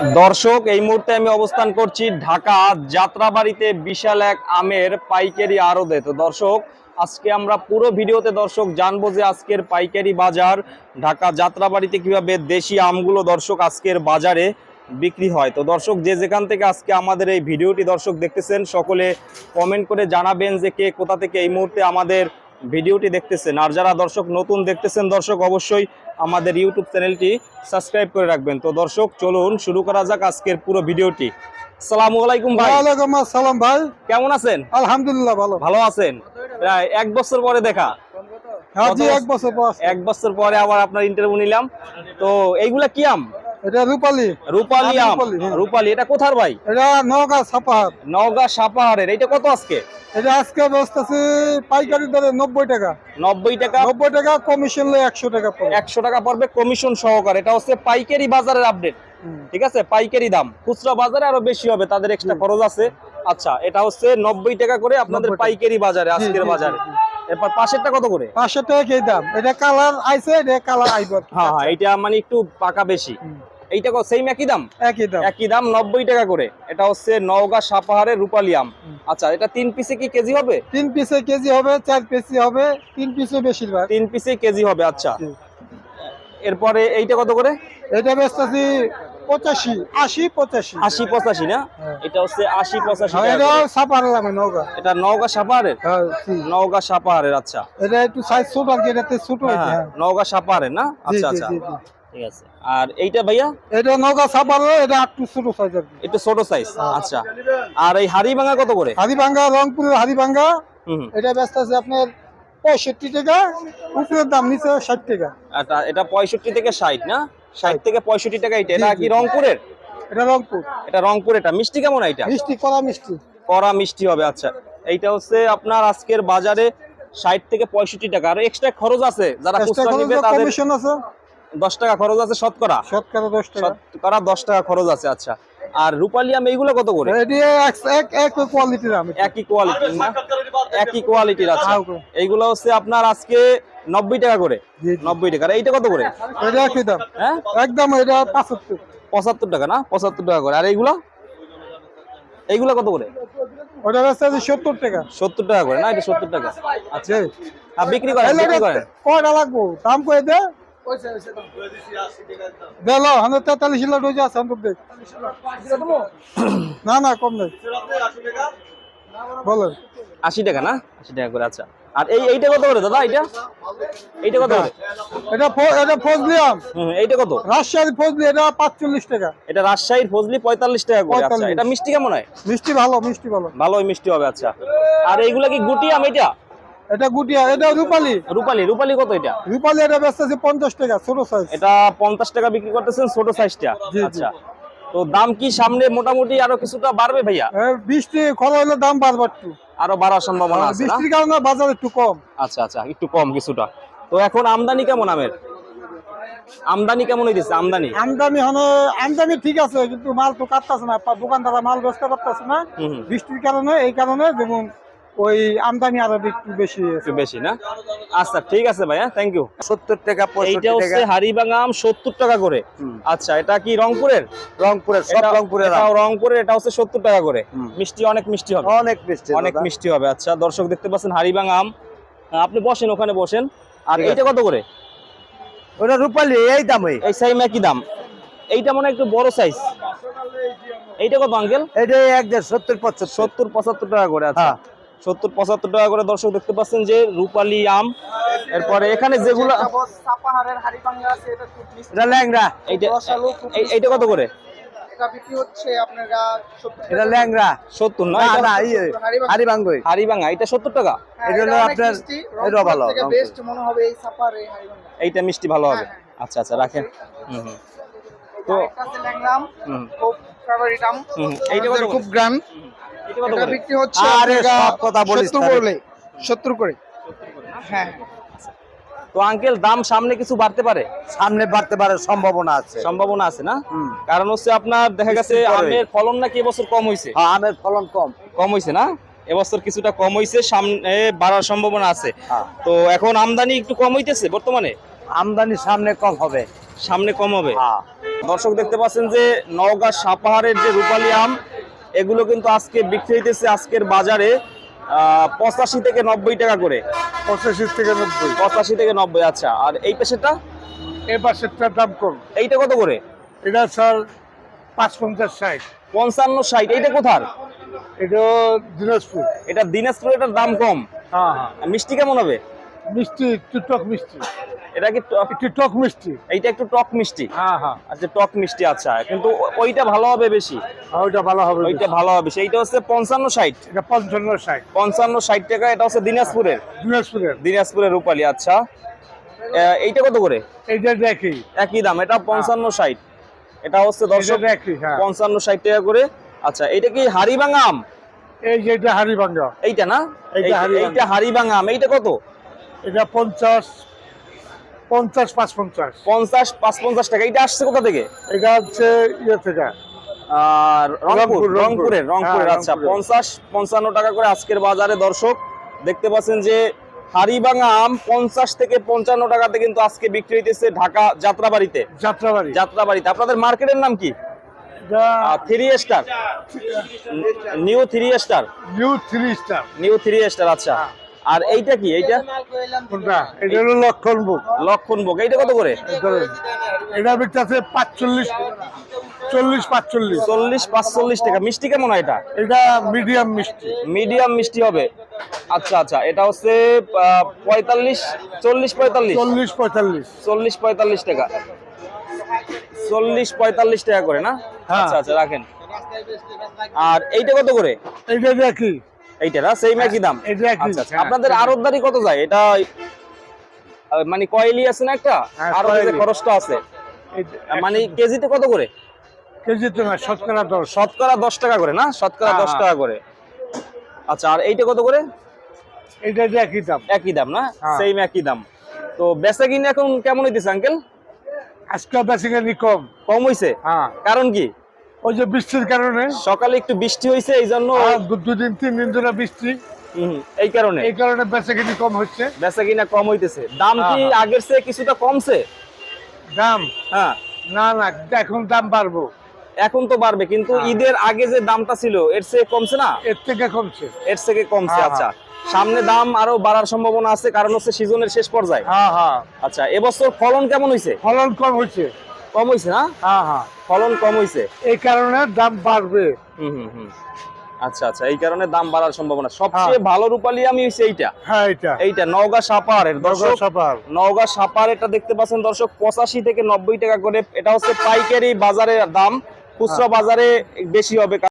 দর্শক, এই মুহূর্তে আমি অবস্থান করছি ঢাকা যাত্রাবাড়িতে বিশাল এক আমের পাইকারি আরদে তো দর্শক, আজকে আমরা পুরো ভিডিওতে দর্শক জানব যে আজকের পাইকারি বাজার, ঢাকা যাত্রাবাড়িতে কীভাবে দেশি আমগুলো দর্শক আজকের বাজারে বিক্রি হয়। তো দর্শক, যে যেখান থেকে আজকে আমাদের এই ভিডিওটি দর্শক দেখতেছেন, সকলে কমেন্ট করে জানাবেন যে কে কোথা থেকে এই মুহূর্তে আমাদের ভিডিওটি দেখতেছেন। আর যারা দর্শক নতুন দেখতেছেন, দর্শক অবশ্যই আমাদের ইউটিউব চ্যানেলটি সাবস্ক্রাইব করে রাখবেন। তো দর্শক চলুন শুরু করা যাক আজকের পুরো ভিডিওটি। সালামু আলাইকুম ভাই। ওয়ালাইকুম আসসালাম ভাই। কেমন আছেন? আলহামদুলিল্লাহ ভালো। ভালো আছেন? প্রায় এক বছর পরে দেখা। হ্যাঁ জি এক বছর পর এক বছর পরে আবার আপনার ইন্টারভিউ নিলাম। তো এইগুলা কি আম? এটা রূপালী। রূপালি আম। রূপালী, হ্যাঁ। এটা কোথার ভাই? এটা নওগাঁ নওগাঁ সাপাহারের এটা কত আজকে? এটা আজকে বসতেছি পাইকারি দরে নব্বই টাকা। নব্বই টাকা। নব্বই টাকা কমিশন একশো টাকা একশো টাকা পড়বে কমিশন সহকারে। এটা হচ্ছে পাইকারি বাজারের আপডেট ঠিক আছে? পাইকারি দাম। খুচরা বাজারে আরও বেশি হবে তাদের এক্সট্রা খরচ আছে। আচ্ছা এটা হচ্ছে নব্বই টাকা করে আপনাদের পাইকারি বাজারে আজকের বাজারে। এরপর পাশেরটা কত করে? টাকা কি দাম। এটা কালার আইছে এটা কালার আইব। হ্যাঁ হ্যাঁ এইটা মানে একটু পাকা বেশি। এইটা সেম একই দাম? একই দাম। একই দাম নব্বই টাকা করে। এটা হচ্ছে নওগাঁ সাপাহারের রূপালি আম। আচ্ছা এটা তিন পিসে কি কেজি হবে? তিন পিসে কেজি হবে চার পিসি হবে তিন পিসে বেশিরভাগ। তিন পিসে কেজি হবে আচ্ছা। এরপরে এইটা কত করে? এটা বেচতেছি পঁচাশি আশি পঁচাশি। আশি পঁচাশি না? হ্যাঁ। এটা হচ্ছে আশি পঁচাশি হ্যাঁ, টাকা এটা করে। লাগে নৌকা। এটা নওগাঁ সাপাহারের হ্যাঁ। নওগাঁ সাপাহারের আচ্ছা। এটা একটু সাইজ ছোট আর কি এটাতে ছোট হ্যাঁ, হ্যাঁ। সাপাহারের না? আচ্ছা আচ্ছা। ঠিক আছে। আর এইটা ভাইয়া? এটা নৌকা ছাপার এটা একটু ছোট সাইজ আর কি। ছোট সাইজ আচ্ছা। আর এই হাড়ি ভাঙা কত করে? হারিভাঙ্গা রংপুরের হারিভাঙ্গা হুম হুম। এটা ব্যস্ত আছে আপনার পঁয়ষট্টি টাকা উপরের দাম নিচে ষাট টাকা। এটা এটা পঁয়ষট্টি থেকে ষাট না? ষাট থেকে পঁয়ষট্টি টাকা এটা। এটা কি রংপুরের? এটা রংপুর। এটা রংপুর এটা। মিষ্টি কেমন এটা? মিষ্টি কড়া মিষ্টি। কড়া মিষ্টি হবে আচ্ছা। এইটা হচ্ছে আপনার আজকের বাজারে ষাট থেকে পঁয়ষট্টি টাকা। আর এক্সট্রা খরচ আছে। যারা খুচরা নিবে তাদের আছে? দশ টাকা খরচ আছে শতকরা। শতকরা দশ টাকা। শতকরা দশ টাকা খরচ আছে আচ্ছা। আর রূপালিয়াম এইগুলো কত করে? কোয়ালিটির একই কোয়ালিটির না? একই কোয়ালিটির আছে হ্যাঁ, এইগুলো হচ্ছে আপনার আজকে নব্বই টাকা করে। নব্বই টাকা। আর এইটা কত করে? এটা একই দাম। হ্যাঁ? একদম এটা পাঁচাত্তর। পঁচাত্তর টাকা না? পঁচাত্তর টাকা করে। আর এইগুলো? এইগুলো কত করে? ওটা ব্যস্ত আছে সত্তর টাকা। সত্তর টাকা করে না? এটা সত্তর টাকা। আচ্ছা। আর বিক্রি করেন বিক্রি করেন। কয়টা লাগবো? দাম কয়ে দে। না না কম নেই। বলেন। আশি টাকা না? আশি টাকা করে আচ্ছা। আর এই এইটা কত করে দাদা এইটা? এইটা কত করে? এটা এটা ফজলি আম। এইটা কত? রাজশাহীর ফজলি এটা পাঁচচল্লিশ টাকা। এটা রাজশাহীর ফজলি পঁয়তাল্লিশ টাকা করে আচ্ছা। এটা মিষ্টি কেমন হয়? মিষ্টি ভালো মিষ্টি ভালো। ভালোই মিষ্টি হবে আচ্ছা। আর এইগুলা কি গুটি আম এটা এটা গুটিয়া এটা রূপালি। রূপালি রূপালি কত এটা? রূপালি এটা আছে পঞ্চাশ টাকা ছোট সাইজ এটা পঞ্চাশ টাকা বিক্রি করতেছেন ছোট সাইজটা। আচ্ছা। তো দাম কি সামনে মোটামুটি আরও কিছুটা বাড়বে ভাইয়া? বৃষ্টি খরা হলে দাম বাড়বে একটু। আরও বাড়ার সম্ভাবনা আছে বৃষ্টির কারণে বাজার একটু কম। আচ্ছা আচ্ছা একটু কম কিছুটা। তো এখন আমদানি কেমন আমের? আমদানি কেমন হইতেছে? আমদানি? আমদানি হলে আমদানি ঠিক আছে কিন্তু মাল তো কাটতেছে না। দোকানদার দোকানদাররা মাল বেচতে পারতেছে না। বৃষ্টির কারণে এই কারণে যেমন ওই আমদানি আরও একটু বেশি একটু বেশি না? আচ্ছা ঠিক আছে ভাইয়া থ্যাংক ইউ সত্তর টাকা এইটা হচ্ছে হাড়িভাঙা আম সত্তর টাকা করে। আচ্ছা এটা কি রংপুরের? রংপুরের সব রংপুরের রংপুরের এটা হচ্ছে সত্তর টাকা করে। মিষ্টি অনেক মিষ্টি হবে। অনেক মিষ্টি অনেক মিষ্টি হবে। আচ্ছা দর্শক দেখতে পাচ্ছেন হাড়িভাঙা আম আপনি বসেন ওখানে বসেন। আর। এইটা কত করে? ওটা রূপালি এই দামে এই সেম একই দাম। এইটা মনে হয় একটু বড় সাইজ এইটা কত আঙ্কেল? এটা এক দেড় সত্তর পঁচাত্তর। সত্তর পঁচাত্তর টাকা করে আচ্ছা। হ্যাঁ। সত্তর পঁচাত্তর টাকা করে দর্শক দেখতে পাচ্ছেন যে রূপালি আম। এরপরে এখানে যেগুলো এটা ল্যাংরা এইটা কত করে? এটা ল্যাংরা সত্তর না না এটা না ইয়ে এটা সত্তর টাকা। হ্যাঁ, এটা হলো আপনার- ভালো, এইটা মিষ্টি ভালো হবে। হ্যাঁ, আচ্ছা আচ্ছা রাখেন। হুম হুম। তো হুম হুম, এইটা করে? খুব গ্রাম। এটা বিক্রি হচ্ছে আরে সব কথা বলিস 70 তাহলে। করে করে। হ্যাঁ। তো আঙ্কেল দাম সামনে কিছু বাড়তে পারে? সামনে বাড়তে পারে সম্ভাবনা আছে। সম্ভাবনা আছে না? কারণ হচ্ছে আপনার দেখা গেছে আমের ফলন নাকি এবছর কম হয়েছে হ্যাঁ, আমের ফলন কম। কম হয়েছে না? এবছর কিছুটা কম হয়েছে সামনে বাড়ার সম্ভাবনা আছে। হ্যাঁ। তো এখন আমদানি একটু কম হইতেছে বর্তমানে? আমদানি সামনে কম হবে। সামনে কম হবে। হ্যাঁ। দর্শক দেখতে পাচ্ছেন যে নওগাঁ সাপাহারের যে রূপালী আম এগুলো কিন্তু আজকে বিক্রি হইতেছে আজকের বাজারে পঁচাশি থেকে নব্বই টাকা করে। পঁচাশি থেকে নব্বই। পঁচাশি থেকে নব্বই আচ্ছা। আর এই পেশেটা এ পাশেরটার দাম কম। এইটা কত করে? এটা স্যার পাঁচ পঞ্চাশ ষাট। পঞ্চান্ন ষাট এইটা কোথার? এটা দিনাজপুর। এটা দিনাজপুর এটার দাম কম। হ্যাঁ হ্যাঁ। মিষ্টি কেমন হবে? মিষ্টি একটু টক মিষ্টি। এটা কি একটু টক মিষ্টি। এইটা একটু টক মিষ্টি। হ্যাঁ হ্যাঁ। আচ্ছা টক মিষ্টি আচ্ছা। কিন্তু ওইটা ভালো হবে বেশি। ওইটা ভালো হবে ওইটা ভালো হবে সেইটা হচ্ছে পঞ্চান্ন ষাট। এটা পঞ্চান্ন ষাট। পঞ্চান্ন ষাট টাকা এটা হচ্ছে দিনাজপুরের। দিনাজপুরের। দিনাজপুরের রূপালী আচ্ছা। এইটা কত করে? এইটা দেখি একই। দাম এটা পঞ্চান্ন ষাট। এটা হচ্ছে দর্শক হ্যাঁ। পঞ্চান্ন ষাট টাকা করে। আচ্ছা এটা কি হাড়িভাঙা আম? এই যে এটা হাড়িভাঙ্গা এইটা না? এইটা এই- হাড়িভাঙা। এইটা হাড়িভাঙা আম। এইটা কত? এটা পঞ্চাশ পঞ্চাশ পাঁচ পঞ্চাশ। পঞ্চাশ পাঁচ পঞ্চাশ টাকা। এইটা আসছে কোথা থেকে? এটা হচ্ছে ইয়ে থেকে। আর রংপুর রংপুর, রংপুর। রংপুরের রংপুরের হ্যাঁ, আচ্ছা পঞ্চাশ পঞ্চান্ন টাকা করে আজকের বাজারে দর্শক। দেখতে পাচ্ছেন যে হাড়িভাঙা আম পঞ্চাশ থেকে পঞ্চান্ন টাকাতে কিন্তু আজকে বিক্রি হইতেছে ঢাকা যাত্রাবাড়িতে। যাত্রাবাড়ি। যাত্রাবাড়িতে। আপনাদের মার্কেটের নাম কি? Three star. New three star. New three star. New three star আচ্ছা। আর এইটা কি? এইটা? কোনটা? এটা হলো লক্ষণ বুক লক্ষণ এইটা কত করে? এটা বিকতেছে পাঁচচল্লিশ চল্লিশ পাঁচচল্লিশ। চল্লিশ পাঁচচল্লিশ টাকা। মিষ্টি কেমন হয় এটা? এটা মিডিয়াম মিষ্টি। মিডিয়াম মিষ্টি হবে। আচ্ছা আচ্ছা। এটা হচ্ছে পঁয়তাল্লিশ চল্লিশ পঁয়তাল্লিশ? চল্লিশ পঁয়তাল্লিশ। চল্লিশ পঁয়তাল্লিশ টাকা। চল্লিশ পঁয়তাল্লিশ টাকা করে না? হ্যাঁ। আচ্ছা আচ্ছা রাখেন। আর এইটা কত করে? এইটা দেখি। এইটা না? সেম একই দাম? এটা একই, আচ্ছা আচ্ছা। হ্যাঁ। আপনাদের আরতদারি কত যায়? এটা মানে কয়েলি আছে না একটা? হ্যাঁ, আর কয়েলি। খরচটা আছে। মানে কেজিতে কত করে? কেজিতে না শতকরা দশ। শতকরা দশ টাকা করে না? শতকরা হ্যাঁ, দশ হ্যাঁ। টাকা করে। আচ্ছা আর এইটা কত করে? এইটা যে একই দাম। একই দাম না? হ্যাঁ। সেম একই দাম। তো বেচা কিনে এখন কেমন হইতেছে আঙ্কেল আজকে বেসিক্যালি কম। কম হইছে? হ্যাঁ। কারণ কি? ওই যে বৃষ্টির কারণে। সকালে একটু বৃষ্টি হইছে এই জন্য দুদিন তিন দিন ধরে বৃষ্টি। এই কারণে। এই কারণে কম হচ্ছে। বেচা কিনা কম হইতেছে। দাম কি হ্যাঁ, আগের চেয়ে কিছুটা কমছে? দাম? হ্যাঁ। না না এখন দাম বাড়বো। এখন তো বাড়বে কিন্তু হ্যাঁ। ঈদের আগে যে দামটা ছিল এর চেয়ে কমছে না? এর থেকে কমছে। এর থেকে কমছে হ্যাঁ, আচ্ছা। সামনে দাম আরও বাড়ার সম্ভাবনা আছে কারণ হচ্ছে সিজনের শেষ পর্যায়ে। হ্যাঁ হ্যাঁ। আচ্ছা এবছর ফলন কেমন হইছে? ফলন কম হচ্ছে কম হইছে না? হ্যাঁ হ্যাঁ। ফলন কম হইছে? এই কারণে দাম বাড়বে। হুম হুম হুম। আচ্ছা আচ্ছা এই কারণে দাম বাড়ার সম্ভাবনা। সবচেয়ে ভালো রূপালী আমি হইছে এইটা। হ্যাঁ এইটা। এইটা নওগাঁ সাপারের দর্শক দর্শক। সাপার। নওগাঁ সাপার এটা দেখতে পাচ্ছেন দর্শক পঁচাশি থেকে নব্বই টাকা করে। এটা হচ্ছে পাইকারি বাজারে দাম। খুচরা বাজারে বেশি হবে।